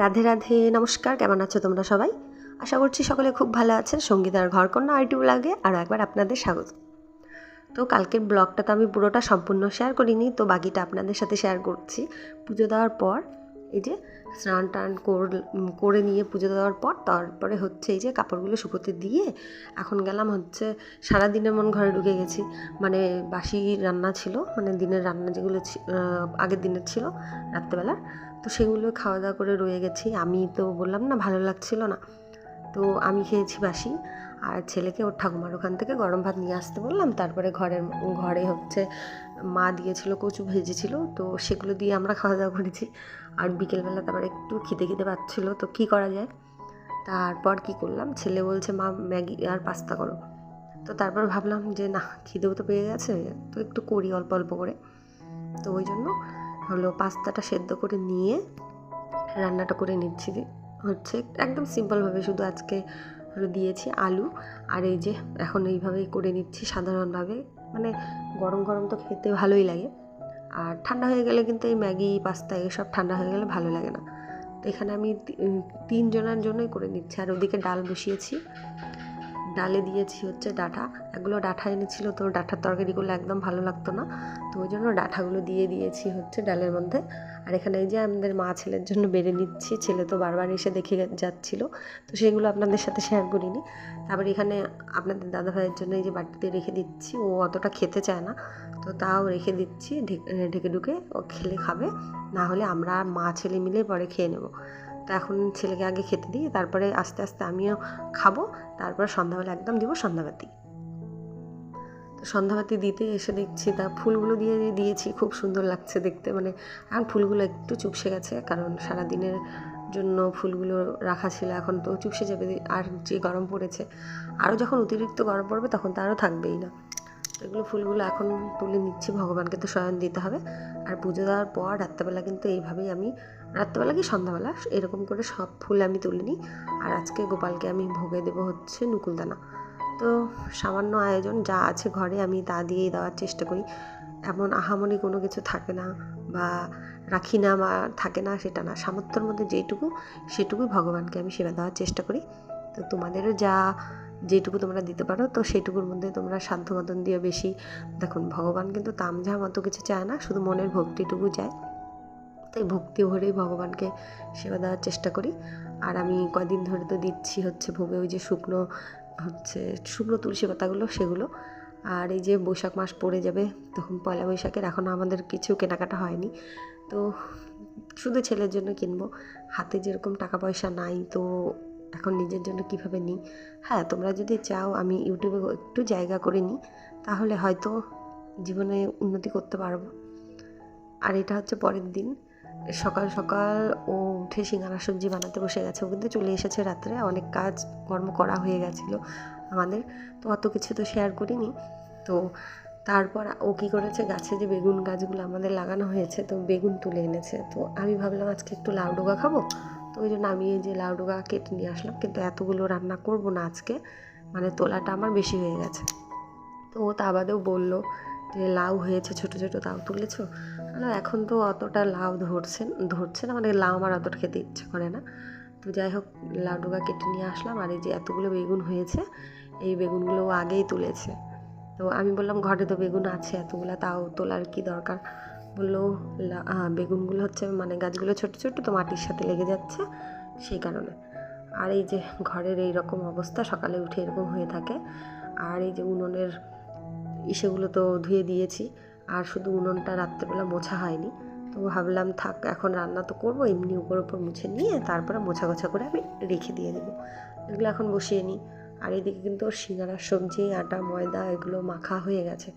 রাধে রাধে, নমস্কার, কেমন আছো তোমরা সবাই? আশা করছি সকলে খুব ভালো আছেন। সঙ্গীতার ঘরকন্যা আইটি লাগে আরও একবার আপনাদের স্বাগত। তো কালকের ব্লগটা তো আমি পুরোটা সম্পূর্ণ শেয়ার করিনি, তো বাকিটা আপনাদের সাথে শেয়ার করছি। পুজো দেওয়ার পর, এই যে স্নান টান করে নিয়ে পুজো দেওয়ার পর, তারপরে হচ্ছে এই যে কাপড়গুলো শুকোতে দিয়ে, এখন গেলাম হচ্ছে সারাদিনের মন ঘরে ঢুকে গেছি। মানে বাসি রান্না ছিল মানে দিনের রান্না যেগুলো আগের দিনের ছিল, রাত্রেবেলার। তো সেগুলো খাওয়া দাওয়া করে রয়ে গেছি। আমি তো বললাম না, ভালো লাগছিল না। তো আমি খেয়েছি বাসি। আর ছেলেকে ওর ঠাকুমার ওখান থেকে গরম ভাত নিয়ে আসতে বললাম। তারপরে ঘরের, ঘরে হচ্ছে মা দিয়েছিল কচু ভেজেছিল। তো সেগুলো দিয়ে আমরা খাওয়া দাওয়া করেছি। আর বিকেলবেলা তারপরে একটু খিদে খিদে পাচ্ছিলো। তো কী করা যায়? তারপর কি করলাম? ছেলে বলছে, মা, ম্যাগি আর পাস্তা করো। তো তারপর ভাবলাম যে, না, খিদেও তো পেয়ে গেছে। তো একটু করি অল্প অল্প করে। তো ওই জন্য হলো পাস্তাটা সেদ্ধ করে নিয়ে রান্নাটা করে নিচ্ছি। হচ্ছে একদম সিম্পলভাবে শুধু আজকে দিয়েছি আলু। আর এই যে এখন এইভাবেই করে নিচ্ছি সাধারণভাবে। মানে গরম গরম তো খেতে ভালোই লাগে। আর ঠান্ডা হয়ে গেলে কিন্তু এই ম্যাগি, পাস্তা এসব ঠান্ডা হয়ে গেলে ভালো লাগে না। এখানে আমি তিনজনের জন্যই করে নিচ্ছি। আর ওদিকে ডাল বসিয়েছি। ডালে দিয়েছি হচ্ছে ডাঁটা। এগুলো ডাঁটা এনেছিল তো ডাঁটার তরকারিগুলো একদম ভালো লাগতো না। তো ওই জন্য ডাঁটাগুলো দিয়ে দিয়েছি হচ্ছে ডালের মধ্যে। আর এখানে এই যে আমাদের মা ছেলের জন্য বেড়ে নিচ্ছি, ছেলে তো বারবার এসে দেখে যাচ্ছিল। তো সেগুলো আপনাদের সাথে শেয়ার করিনি। তারপর এখানে আপনাদের দাদা ভাইয়ের জন্য এই যে বাটিতে রেখে দিচ্ছি। ও অতটা খেতে চায় না। তো তাও রেখে দিচ্ছি, ঢেকে, ঢুকে ও খেলে খাবে। না হলে আমরা মা ছেলে মিলে পরে খেয়ে নেব। তো এখন ছেলেকে আগে খেতে দিই, তারপরে আস্তে আস্তে আমিও খাব, তারপর সন্ধ্যাবেলা একদম দিব সন্ধ্যাবাতি। তো সন্ধ্যাবাতি দিতে এসে দেখছি তা ফুলগুলো দিয়ে দিয়েছি, খুব সুন্দর লাগছে দেখতে মানে এখন ফুলগুলো একটু চুপসে গেছে, কারণ সারা দিনের জন্য ফুলগুলো রাখা ছিল, এখন তো চুপসে যাবে, আর যে গরম পড়েছে, আরও যখন অতিরিক্ত গরম পড়বে তখন তো আরও থাকবেই না। এগুলো ফুলগুলো এখন তুলে নিচ্ছি, ভগবানকে তো শয়ন দিতে হবে আর পুজো দেওয়ার পর রাত্রেবেলা কিন্তু এইভাবেই আমি, রাত্রেবেলা কি সন্ধ্যাবেলা, এরকম করে সব ফুল আমি তুলে নিই। আর আজকে গোপালকে আমি ভোগে দেবো হচ্ছে নুকুলদানা। তো সামান্য আয়োজন যা আছে ঘরে আমি তা দিয়েই দেওয়ার চেষ্টা করি। এমন আহামনি কোনো কিছু থাকে না বা রাখি না বা থাকে না সেটা না। সামর্থ্যর মধ্যে যেটুকু, সেটুকুই ভগবানকে আমি সেবা দেওয়ার চেষ্টা করি। তো তোমাদেরও যা যেটুকু তোমরা দিতে পারো, তো সেটুকুর মধ্যে তোমরা সাধ্য মতন দিয়ে বেশি। দেখুন, ভগবান কিন্তু তামঝাম অত কিছু চায় না, শুধু মনের ভক্তিটুকু চায়। তাই ভক্তি ভরেই ভগবানকে সেবা দেওয়ার চেষ্টা করি। আর আমি কদিন ধরে তো দিচ্ছি হচ্ছে ভোগে ওই যে শুকনো, হচ্ছে শুকনো তুলসী পাতাগুলো, সেগুলো। আর এই যে বৈশাখ মাস পড়ে যাবে, তখন পয়লা বৈশাখের এখন আমাদের কিছু কেনাকাটা হয়নি। তো শুধু ছেলের জন্য কিনবো। হাতে যেরকম টাকা পয়সা নাই, তো এখন নিজের জন্য কীভাবে নিই? হ্যাঁ তোমরা যদি চাও আমি ইউটিউবে একটু জায়গা করে নিই, তাহলে হয়তো জীবনে উন্নতি করতে পারব। আর এটা হচ্ছে পরের দিন। সকাল সকাল ও উঠে সিঙ্গারা সবজি বানাতে বসে গেছে। ও কিন্তু চলে এসেছে রাত্রে। অনেক কাজ কর্ম করা হয়ে গেছিল আমাদের। তো অত কিছু তো শেয়ার করিনি। তো তারপর ও কী করেছে? গাছে যে বেগুন গাছগুলো আমাদের লাগানো হয়েছে, তো বেগুন তুলে এনেছে। তো আমি ভাবলাম আজকে একটু লাউ ডোগা খাব? তো ওই জন্য আমি এই যে লাউ ডোগা কেটে নিয়ে আসলাম। কিন্তু এতগুলো রান্না করব না আজকে। মানে তোলাটা আমার বেশি হয়ে গেছে। তো ও তা বাদেও বলল যে লাউ হয়েছে ছোটো ছোটো, তাও তুলেছো? এখন তো অতটা লাউ ধরছে ধরছে না। মানে লাউ আমার অতটা খেতে ইচ্ছে করে না। তো যাই হোক, লাউ ডোগা কেটে নিয়ে আসলাম। আর এই যে এতগুলো বেগুন হয়েছে, এই বেগুনগুলো ও আগেই তুলেছে। তো আমি বললাম, ঘরে তো বেগুন আছে, এতগুলো, তাও তোলার কি দরকার? বলল বেগুনগুলো হচ্ছে মানে গাছগুলো ছোটো ছোটো তো মাটির সাথে লেগে যাচ্ছে সেই কারণে। আর এই যে ঘরের এই রকম অবস্থা, সকালে উঠে এরকম হয়ে থাকে। আর এই যে উনুনের ইসেগুলো তো ধুয়ে দিয়েছি, আর শুধু উনুনটা রাত্রেবেলা মোছা হয়নি। তো ভাবলাম থাক, এখন রান্না তো করব, এমনি উপর উপর মুছে নিয়ে তারপরে মোছা গোছা করে আমি রেখে দিয়ে দেবো। এগুলো এখন বসিয়ে নিই। আর এদিকে কিন্তু সিঙ্গারার সবজি, আটা, ময়দা এগুলো মাখা হয়ে গেছে।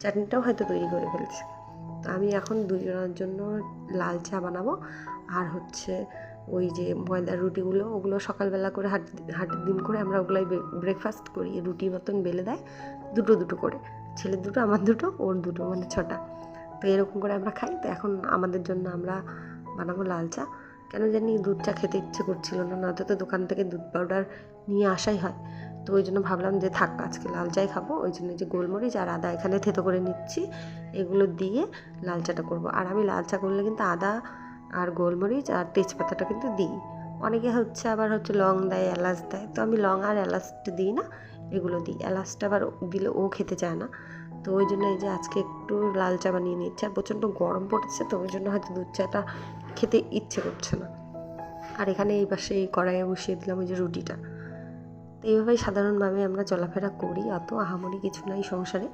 চাটনিটাও হয়তো তৈরি করে ফেলছে। তো আমি এখন দুজনের জন্য লাল চা বানাবো। আর হচ্ছে ওই যে ময়দার রুটিগুলো, ওগুলো সকালবেলা করে হাট হাটের দিন করে আমরা ওগুলাই ব্রেকফাস্ট করি। রুটি মতন বেলে দেয়, দুটো দুটো করে। ছেলের দুটো, আমার দুটো, ওর দুটো মানে ছটা। তো এরকম করে আমরা খাই। তো এখন আমাদের জন্য আমরা বানাবো লাল চা। কেন জানি দুধ চা খেতে ইচ্ছে করছিল না, নয়তো তো দোকান থেকে দুধ পাউডার নিয়ে আসাই হয়। তো ওই জন্য ভাবলাম যে থাক, আজকে লাল চাই খাব। ওই জন্য যে গোলমরিচ আর আদা এখানে থেতো করে নিচ্ছি। এগুলো দিয়ে লাল চাটা করব। আর আমি লাল চা করলে কিন্তু আদা আর গোলমরিচ আর তেজপাতাটা কিন্তু দিই। অনেকে হচ্ছে আবার হচ্ছে লং দেয়, এলাচ দেয়। তো আমি লং আর এলাচটা দিই না, এগুলো দিই। এলাচটা আবার দিলে ও খেতে চায় না। তো ওই জন্য এই যে আজকে একটু লাল চা বানিয়ে নিচ্ছে। আর প্রচণ্ড গরম পড়েছে, তো ওই জন্য হয়তো দুধ চাটা খেতে ইচ্ছে করছে না। আর এখানে এই পাশে এই কড়াইয়ে বসিয়ে দিলাম ওই যে রুটিটা। তো এইভাবেই সাধারণভাবে আমরা চলাফেরা করি, অত আহামরি কিছু নাই সংসারে।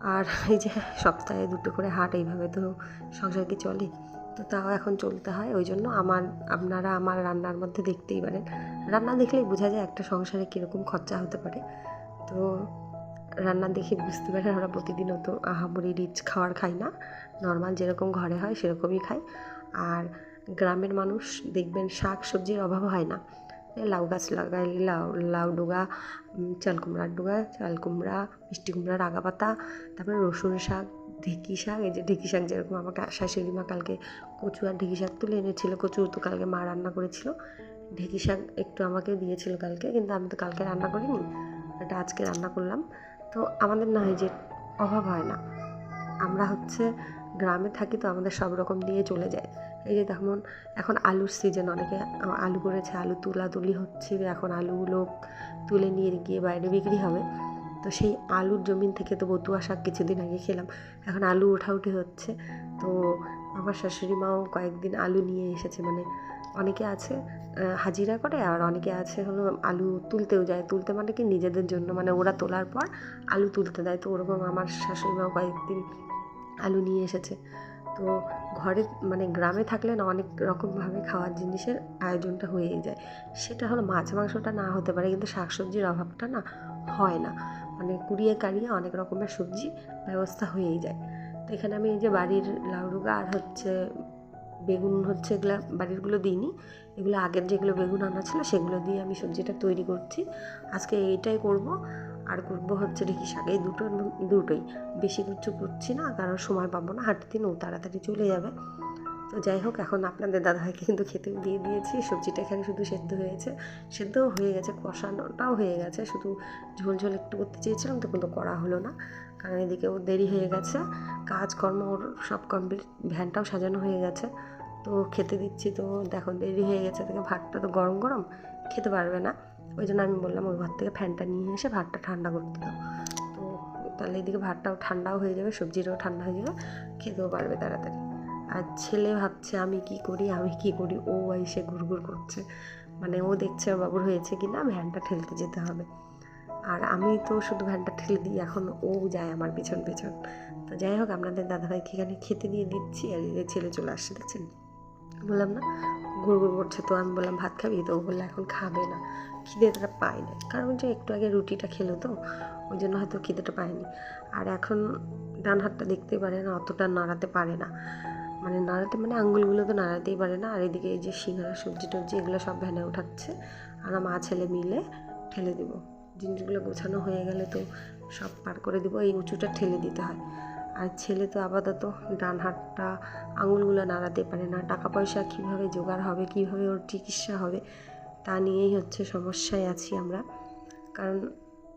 আর এই যে সপ্তাহে দুটো করে হাট, এইভাবে তো সংসার কি চলে? তো তাও এখন চলতে হয়, ওই জন্য আমার, আপনারা আমার রান্নার মধ্যে দেখতেই পারেন। রান্না দেখলেই বোঝা যায় একটা সংসারে কীরকম খরচা হতে পারে। তো রান্না দেখে বুঝতে পারেন, আমরা প্রতিদিন অত আহামরি রিচ খাওয়ার খাই না। নর্মাল যেরকম ঘরে হয় সেরকমই খাই। আর গ্রামের মানুষ দেখবেন শাক সবজির অভাব হয় না। লাউ গাছ লাগাইলে লাউ লাউ ডোগা চাল কুমড়ার ডোগা, চাল কুমড়া, মিষ্টি কুমড়ার আগা পাতা, তারপরে রসুন শাক, ঢেঁকি শাক, এই যে ঢেঁকি শাক যেরকম আমাকে শাশুড়ি মা কালকে কচু আর ঢেঁকি শাক তুলে এনেছিল, কচু তো কালকে মা রান্না করেছিল। ঢেঁকি শাক একটু আমাকে দিয়েছিল কালকে, কিন্তু আমি তো কালকে রান্না করিনি, এটা আজকে রান্না করলাম। তো আমাদের না হয় যে অভাব হয় না। আমরা হচ্ছে গ্রামে থাকি তো আমাদের সব রকম দিয়ে চলে যায়। এই যে দেখুন এখন আলুর সিজন অনেকে আলু করেছে, আলু তুলাতুলি হচ্ছে, এখন আলুগুলো তুলে নিয়ে গিয়ে বাইরে বিক্রি হবে। তো সেই আলুর জমিন থেকে তো বতুয়া শাক কিছুদিন আগে খেলাম, এখন আলু ওঠাউঠি হচ্ছে। তো আমার শাশুড়ি মাও কয়েকদিন আলু নিয়ে এসেছে মানে অনেকে আছে হাজিরা করে আর অনেকে আছে হলো আলু তুলতেও যায়। তুলতে মানে কি নিজেদের জন্য মানে ওরা তোলার পর আলু তুলতে দেয়। তো ওরকম আমার শাশুড়ি মাও কয়েকদিন আলু নিয়ে এসেছে। তো ঘরে মানে গ্রামে থাকলে না অনেক রকমভাবে খাওয়ার জিনিসের আয়োজনটা হয়েই যায়। সেটা হলো মাছ মাংসটা না হতে পারে কিন্তু শাকসবজির অভাবটা না হয় না। মানে কুড়িয়ে কাড়িয়ে অনেক রকমের সবজি ব্যবস্থা হয়েই যায়। তো এখানে আমি এই যে বাড়ির লাউডুগা আর হচ্ছে বেগুন হচ্ছে এগুলো বাড়িরগুলো দিইনি। এগুলো আগের যেগুলো বেগুন আনা ছিল সেগুলো দিয়ে আমি সবজিটা তৈরি করছি। আজকে এইটাই করব। আর করব হচ্ছে ঢেঁকি শাক এই দুটো দুটোই। বেশি কিছু করছি না, কারণ সময় পাবো না, হাঁটতে ও তাড়াতাড়ি চলে যাবে। তো যাই হোক, এখন আপনাদের দাদাভাইকে কিন্তু খেতেও দিয়ে দিয়েছি, সবজিটা এখানে শুধু সেদ্ধ হয়েছে। সেদ্ধও হয়ে গেছে, কষানোটাও হয়ে গেছে, শুধু ঝোল ঝোল একটু করতে চেয়েছিলাম, তো কিন্তু করা হলো না। কারণ এদিকে ওর দেরি হয়ে গেছে, কাজকর্ম ওর সব কমপ্লিট ভ্যানটাও সাজানো হয়ে গেছে। তো খেতে দিচ্ছি, তো দেখো দেরি হয়ে গেছে থেকে ভাতটা তো গরম গরম, খেতে পারবে না। ওই জন্য আমি বললাম, ওই ঘর থেকে ফ্যানটা নিয়ে এসে ভাতটা ঠান্ডা করতে দাও তো তাহলে এদিকে ভাতটাও ঠান্ডাও হয়ে যাবে সবজিটাও ঠান্ডা হয়ে যাবে, খেতেও পারবে তাড়াতাড়ি। আর ছেলে ভাবছে, আমি কি করি, আমি কি করি? ও এসে ঘুরঘুর করছে। মানে ও দেখছে বাবুর হয়েছে কি না ভ্যানটা ঠেলতে যেতে হবে। আর আমি তো শুধু ভ্যানটা ঠেলে দিই, এখন ও যায় আমার পেছন পেছন। তো যাই হোক, আপনাদের দাদাভাইকে এখানে খেতে দিয়ে দিচ্ছি, আর ছেলে চলে আসছে, দেখছেন? বললাম না ঘুরঘুর করছে তো। আমি বললাম, ভাত খাবি? তো বলল, এখন খাবে না। খিদে তারা পায় না কারণ যে একটু আগে রুটিটা খেলো তো, ওই জন্য হয়তো খিদেটা পায়নি। আর এখন ডান হাতটা দেখতে পারে না, অতটা নাড়াতে পারে না। মানে নাড়াতে মানে আঙ্গুলগুলো তো নাড়াতেই পারে না। আর এদিকে এই যে সিঙ্গারা, সবজি টবজি, এগুলো সব ভ্যানে উঠাচ্ছে। আর মা, ছেলে মিলে ঠেলে দেবো। জিনিসগুলো গোছানো হয়ে গেলে তো সব পার করে দেবো, এই উঁচুটা ঠেলে দিতে হয়। আর ছেলে তো আপাতত ডান হাতটা আঙুলগুলো নাড়াতে পারে না। টাকা পয়সা কীভাবে জোগাড় হবে, কীভাবে ওর চিকিৎসা হবে, তা নিয়েই হচ্ছে সমস্যায় আছি আমরা। কারণ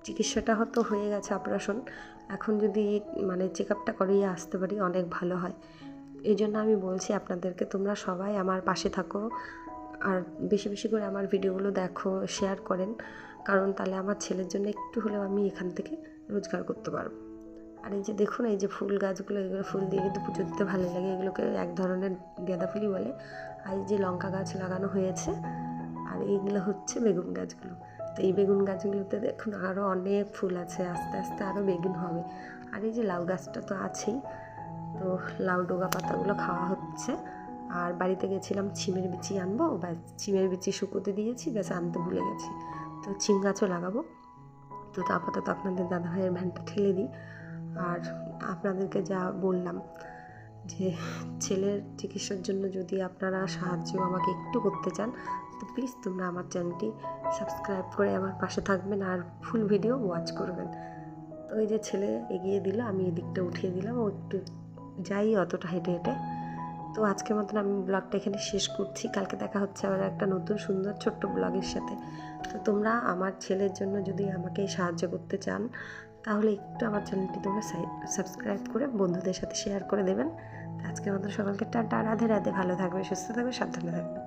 চিকিৎসাটা হয়তো হয়ে গেছে অপারেশন এখন যদি মানে চেক আপটা করিয়ে আসতে পারি অনেক ভালো হয়। এই জন্য আমি বলছি আপনাদেরকে, তোমরা সবাই আমার পাশে থাকো আর বেশি বেশি করে আমার ভিডিওগুলো দেখো শেয়ার করেন। কারণ তাহলে আমার ছেলের জন্য একটু হলেও আমি এখান থেকে রোজগার করতে পারব। আর এই যে দেখুন, এই যে ফুল গাছগুলো, এগুলো ফুল দিয়ে কিন্তু পুজো দিতে ভালো লাগে। এগুলোকে এক ধরনের গাঁদা ফুলই বলে। আর এই যে লঙ্কা গাছ লাগানো হয়েছে, আর এইগুলো হচ্ছে বেগুন গাছগুলো। তো এই বেগুন গাছগুলোতে দেখুন আরও অনেক ফুল আছে, আস্তে আস্তে আরও বেগুন হবে। আর এই যে লাউ গাছটা তো আছেই, তো লাউ ডোগা পাতাগুলো খাওয়া হচ্ছে। আর বাড়িতে গেছিলাম, ছিমের বিচি আনব বা ছিমের বিচি শুকোতে দিয়েছি, ব্যাস আনতে ভুলে গেছি। তো ছিম গাছও লাগাবো। তো আপাতত আপনাদের দাদাভাইয়ের ভ্যানটা ঠেলে দিই। আর আপনাদেরকে যা বললাম যে ছেলের চিকিৎসার জন্য যদি আপনারা সাহায্য আমাকে একটু করতে চান, তো প্লিজ তোমরা আমার চ্যানেলটি সাবস্ক্রাইব করে আমার পাশে থাকবেন আর ফুল ভিডিও ওয়াচ করবেন। তো ওই যে ছেলে এগিয়ে দিল, আমি এদিকটা উঠিয়ে দিলাম, ও একটু যাই অতটা হেঁটে হেঁটে। তো আজকের মতন আমি ব্লগটা এখানে শেষ করছি। কালকে দেখা হচ্ছে আবার একটা নতুন সুন্দর ছোট্ট ব্লগের সাথে। তো তোমরা আমার ছেলের জন্য যদি আমাকে সাহায্য করতে চান তাহলে একটু আমার চ্যানেলটি তোমরা সাবস্ক্রাইব করে বন্ধুদের সাথে শেয়ার করে দেবেন। আজকের মতো সকলকে টাটা, রাধে রাধে। ভালো থাকবে, সুস্থ থাকবে, সাবধানে থাকবে।